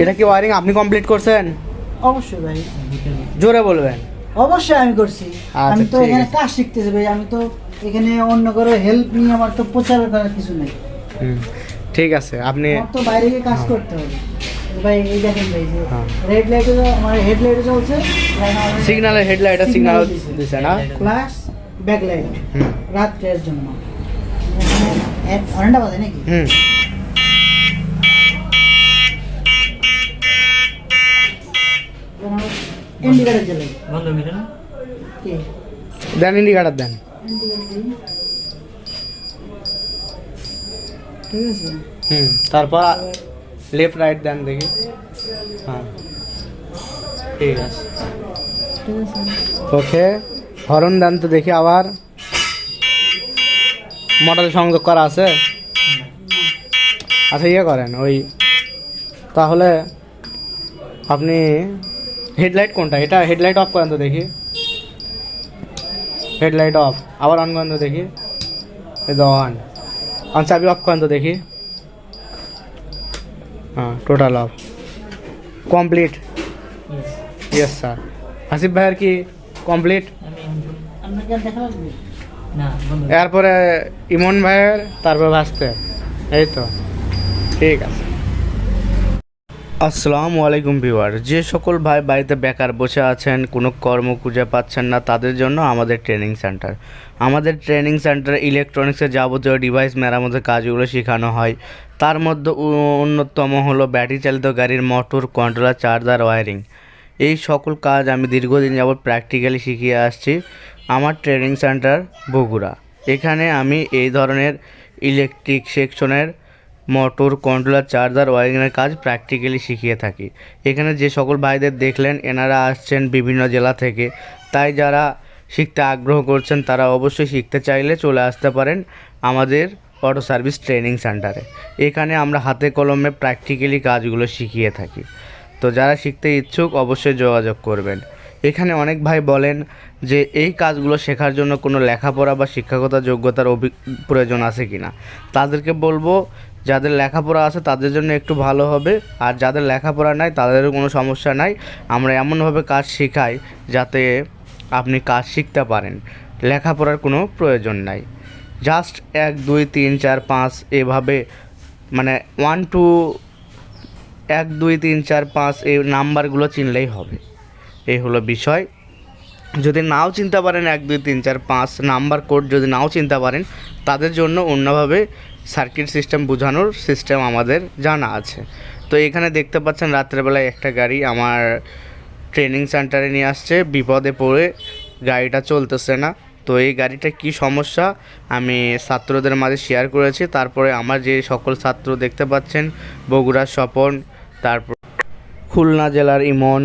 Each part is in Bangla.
এটা কি ওয়ারিং আপনি কমপ্লিট করছেন? অবশ্যই ভাই। জোরে বলবেন। অবশ্যই আমি করছি। আচ্ছা, আমি তো এখানে কাজ শিখতেছি ভাই আমি তো এখানে অন্য কারও হেল্প নিয়ে আমার তো প্রচার করার কিছু নেই। ঠিক আছে আপনি তো বাইরে গিয়ে কাজ করতে হবে। ভাই এই দেখেন ভাই হ্যাঁ। রেড লাইটে আমার হেডলাইটে চলছে। সিগনালের হেডলাইট সিগনাল দিছে। না? প্লাস ব্যাক লাইট হুম। রাত্রের জন্য। ঘণ্টা বাজে নাকি? হুম। ইন্ডিকেটার জ্বালাই বন্ধ করে না কি? দেন ইন্ডিকেটার দেন। ঠিক আছে। হুম তারপর লেফট রাইট দেন দেখি। হ্যাঁ। ঠিক আছে। ওকে হরন দেন তো দেখি আবার। মোটর সংযোগ করা আছে? আচ্ছা ইয়ে করেন ওই তাহলে আপনি হেডলাইট কোনটা? এটা হেডলাইট অফ করেন তো দেখি। হেডলাইট অফ আবার অন করেন তো দেখি। তো অন অন চাবি অফ করেন তো দেখি। হ্যাঁ total off complete yes sir Hasif ভাইয়ের কি কমপ্লিট এরপরে ইমন ভাইয়ের তারপর ভাসতে। এই তো। ঠিক আছে। আসসালামু আলাইকুম ভিউয়ার। যে সকল ভাই বাড়িতে বেকার বসে আছেন, কোনো কর্ম খুঁজে পাচ্ছেন না, তাদের জন্য আমাদের ট্রেনিং সেন্টার। আমাদের ট্রেনিং সেন্টারে ইলেকট্রনিক্সের যাবতীয় ডিভাইস মেরামতের কাজগুলো শেখানো হয়। তার মধ্যে অন্যতম হলো ব্যাটারি চালিত গাড়ির মোটর কন্ট্রোলার চার্জার ওয়ারিং এই সকল কাজ আমি দীর্ঘদিন যাবৎ প্র্যাকটিক্যালি শিখিয়ে আসছি আমার ট্রেনিং সেন্টার বগুড়া। এখানে আমি এই ধরনের ইলেকট্রিক সেকশনের মোটর, কন্ট্রোলার, চার্জার, ওয়ারিংয়ের কাজ প্র্যাকটিক্যালি শিখিয়ে থাকি। এখানে যে সকল ভাইদের দেখলেন, এনারা আসছেন বিভিন্ন জেলা থেকে। তাই যারা শিখতে আগ্রহ করছেন, তারা অবশ্যই শিখতে চাইলে চলে আসতে পারেন আমাদের অটো সার্ভিস ট্রেনিং সেন্টারে। এখানে আমরা হাতে কলমে প্র্যাকটিক্যালি কাজগুলো শিখিয়ে থাকি। তো যারা শিখতে ইচ্ছুক, অবশ্যই যোগাযোগ করবেন। এখানে অনেক ভাই বলেন যে এই কাজগুলো শেখার জন্য কোনো লেখাপড়া বা শিক্ষাগত যোগ্যতার অভি প্রয়োজন আছে কি না তাদেরকে বলব, যাদের লেখাপড়া আছে তাদের জন্য একটু ভালো হবে, আর যাদের লেখাপড়া নাই তাদেরও কোনো সমস্যা নাই। আমরা এমনভাবে কাজ শেখাই যাতে আপনি কাজ শিখতে পারেন। লেখাপড়ার কোনো প্রয়োজন নাই। জাস্ট এক, দুই, তিন, চার, পাঁচ এভাবে মানে ওয়ান টু এক, দুই, তিন, চার, পাঁচ এই নাম্বারগুলো চিনলেই হবে। এই হলো বিষয়। যদি নাও চিনতে পারেন এক, দুই, তিন, চার, পাঁচ নাম্বার কোড যদি নাও চিনতে পারেন, তাদের জন্য অন্যভাবে সার্কিট সিস্টেম বোঝানোর সিস্টেম আমাদের জানা আছে। তো এখানে দেখতে পাচ্ছেন রাত্রেবেলায় একটা গাড়ি আমার ট্রেনিং সেন্টারে নিয়ে আসছে, বিপদে পড়ে গাড়িটা চলতেছে না। তো এই গাড়িটা কি সমস্যা? আমি ছাত্রদের মাঝে শেয়ার করেছি, তারপরে আমার যে সকল ছাত্র দেখতে পাচ্ছেন বগুড়ার স্বপন, তারপর খুলনা জেলার ইমন,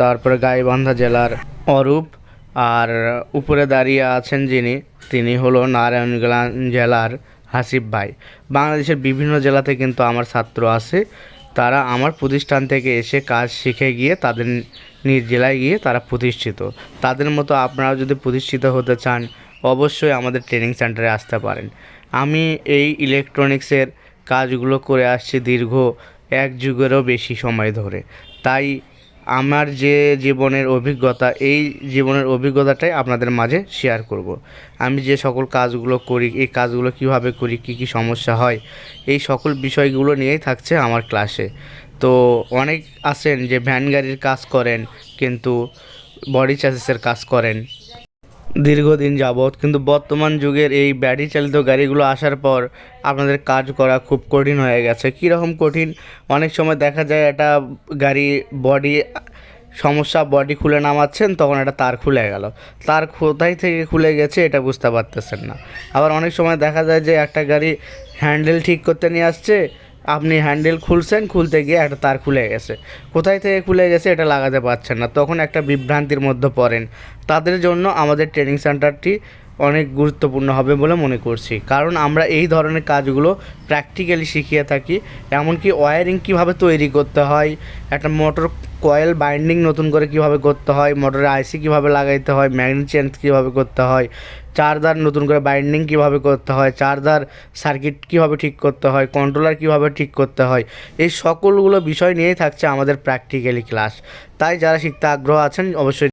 তারপরে গাইবান্ধা জেলার অরূপ আর উপরে দাঁড়িয়ে আছেন যিনি, তিনি হলো নারায়ণগঞ্জ জেলার হাসিফ ভাই। বাংলাদেশের বিভিন্ন জেলাতে কিন্তু আমার ছাত্র আছে। তারা আমার প্রতিষ্ঠান থেকে এসে কাজ শিখে গিয়ে তাদের নিজ জেলায় গিয়ে তারা প্রতিষ্ঠিত। তাদের মতো আপনারা যদি প্রতিষ্ঠিত হতে চান, অবশ্যই আমাদের ট্রেনিং সেন্টারে আসতে পারেন। আমি এই ইলেকট্রনিক্সের কাজগুলো করে আসছি দীর্ঘ এক যুগেরও বেশি সময় ধরে। তাই আমার যে জীবনের অভিজ্ঞতা, এই জীবনের অভিজ্ঞতাটাই আপনাদের মাঝে শেয়ার করব। আমি যে সকল কাজগুলো করি, এই কাজগুলো কীভাবে করি, কি কি সমস্যা হয়, এই সকল বিষয়গুলো নিয়েই থাকছে আমার ক্লাসে তো অনেক আছেন যে ভ্যান গাড়ির কাজ করেন, কিন্তু বডি চার্জেসের কাজ করেন দীর্ঘদিন যাবৎ, কিন্তু বর্তমান যুগের এই ব্যাটারি চালিত গাড়িগুলো আসার পর আপনাদের কাজ করা খুব কঠিন হয়ে গেছে। কীরকম কঠিন? অনেক সময় দেখা যায় একটা গাড়ি বডি সমস্যা বডি খুলে নামাচ্ছেন, তখন একটা তার খুলে গেল। তার কোথায় থেকে খুলে গেছে এটা বুঝতে পারতেছেন না। আবার অনেক সময় দেখা যায় যে একটা গাড়ি হ্যান্ডেল ঠিক করতে নিয়ে আসছে আপনি হ্যান্ডেল খুলছেন, খুলতে গিয়ে একটা তার খুলে গেছে। কোথায় থেকে খুলে গেছে এটা লাগাতে পারছেন না। তখন একটা বিভ্রান্তির মধ্যে পড়েন। তাদের জন্য আমাদের ট্রেনিং সেন্টারটি অনেক গুরুত্বপূর্ণ হবে বলে মনে করছি। কারণ আমরা এই ধরনের কাজগুলো প্র্যাকটিক্যালি শিখিয়ে থাকি। এমনকি ওয়ারিং কীভাবে তৈরি করতে হয়, একটা মোটর কয়েল বাইন্ডিং নতুন করে কীভাবে করতে হয় মোটরের আইসি কীভাবে লাগাইতে হয় ম্যাগনেট চেঞ্জ কীভাবে করতে হয় চার্জার নতুন করে বাইন্ডিং কীভাবে করতে হয় চার্জার সার্কিট কীভাবে ঠিক করতে হয় কন্ট্রোলার কীভাবে ঠিক করতে হয়, এই সকলগুলো বিষয় নিয়েই থাকছে আমাদের প্র্যাকটিক্যালি ক্লাস তাই যারা শিখতে আগ্রহ আছেন, অবশ্যই